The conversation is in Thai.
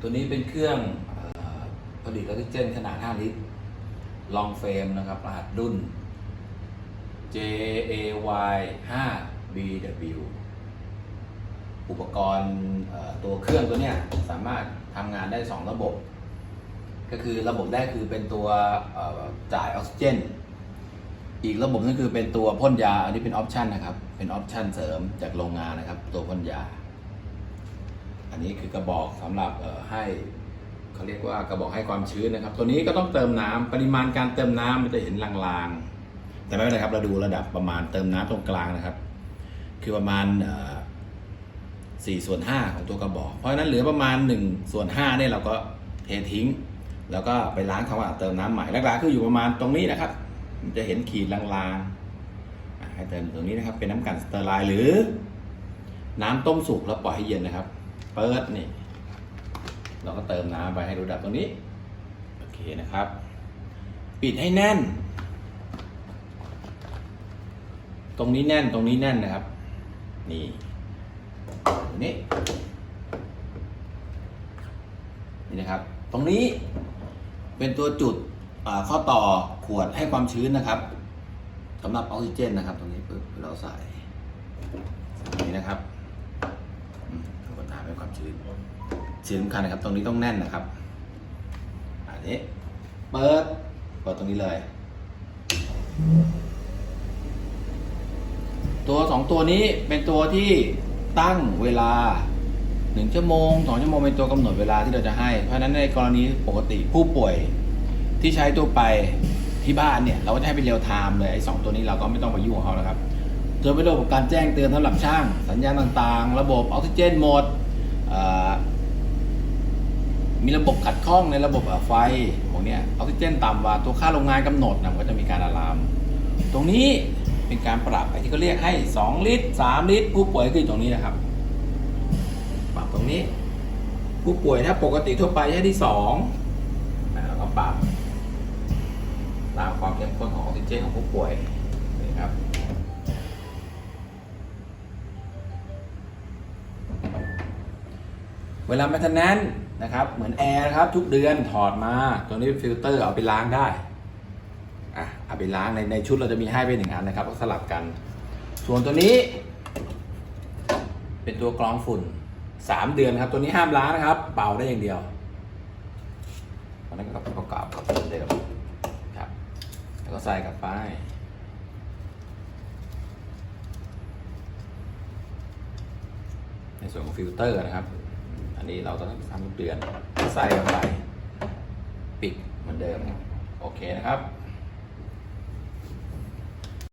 ตัวนี้เป็นเครื่องอผลิตออกซิเจนขนาด 5 ลิตร ลองเฟรมนะครับ รหัสรุ่น JAY 5 BW อุปกรณ์ตัวเครื่องตัวเนี้ยสามารถทำงานได้ 2 ระบบ ก็คือระบบแรกคือเป็นตัวจ่ายออกซิเจน อีกระบบนึงคือเป็นตัวพ่นยา อันนี้เป็นออปชันนะครับ เป็นออปชันเสริมจากโรงงานนะครับ ตัวพ่นยา อันนี้คือกระบอกสำหรับให้เขาเรียกว่ากระบอกให้ความชื้นนะครับ ตัวนี้ก็ต้องเติมน้ำปริมาณการเติมน้ำมันจะเห็นลางๆ แต่ไม่เป็นไรครับเราดูระดับประมาณเติมน้ำตรงกลางนะครับ คือประมาณเอ่อ4ส่วน5ของตัวกระบอก เพราะฉะนั้นเหลือประมาณ1ส่วน5เนี่ยเราก็เททิ้ง แล้วก็ไปล้างทำวามสะอาเติมน้ำใหม่แรกๆคืออยู่ประมาณตรงนี้นะครับ มันจะเห็นขีดลางๆให้เติมตรงนี้นะครับ เป็นน้ำกันสเตอร์ไลน์หรือ น้ำต้มสุกแล้วปล่อยให้เย็นนะครับ เปิดนี่ เราก็เติมน้ำไปให้ระดับตรงนี้ โอเคนะครับ ปิดให้แน่น ตรงนี้แน่นตรงนี้แน่นนะครับ นี่นี้นี่นะครับ ตรงนี้เป็นตัวจุดข้อต่อขวดให้ความชื้นนะครับสำหรับออกซิเจนนะครับ ตรงนี้ปึ๊บเราใส่นี้นะครับอืมขวดน้ำให้ความชื้น สิ่งสำคัญนะครับ ตรงนี้ต้องแน่นนะครับ อันนี้เปิดเปิดตรงนี้เลย ตัวสองตัวนี้เป็นตัวที่ตั้งเวลาหนึ่งชั่วโมงสองชั่วโมงเป็นตัวกำหนดเวลาที่เราจะให้ เพราะฉะนั้นในกรณีปกติผู้ป่วยที่ใช้ตัวไปที่บ้านเนี่ยเราก็จะให้เป็นเรียลไทม์เลยไอ้สองตัวนี้เราก็ไม่ต้องไปยุ่งกับเขาแล้วครับตัวเป็นระบบการแจ้งเตือนสำหรับช่าง สัญญาณต่างๆ ระบบออกซิเจนหมด มีระบบขัดข้องในระบบไฟพวกเนี้ยออกซิเจนต่ำกว่าตัวค่าโรงงานกำหนดนะก็จะมีการอะลาม ตรงนี้เป็นการปรับไอ้ที่เขาเรียกให้ 2 ลิตร 3 ลิตร ผู้ป่วยคือตรงนี้นะครับ ปรับตรงนี้ ผู้ป่วยถ้าปกติทั่วไปใช้ที่2แล้วก็ปรับตามความเข้มข้นของออกซิเจนของผู้ป่วยนี่ครับเวลา m ม i เ t น a n c e นะครับเหมือนแอร์นะครับทุกเดือนถอดมาตัวนี้ฟิลเตอร์เอาไปล้างได้อะเอาไปล้างในในชุดเราจะมีให้ไปหนึ่งอันนะครับก็สลับกัน ส่วนตัวนี้ เป็นตัวกรองฝุ่นสามเดือนครับ ตัวนี้ห้ามล้างนะครับ เป่าได้อย่างเดียวตอนนั้นก็ประกอบกับเดิมครับ แล้วก็ใส่กลับไปในส่วนของฟิลเตอร์นะครับ อันนี้เราต้องทำทุกเดือนใส่ลงไปปิดเหมือนเดิม โอเคนะครับ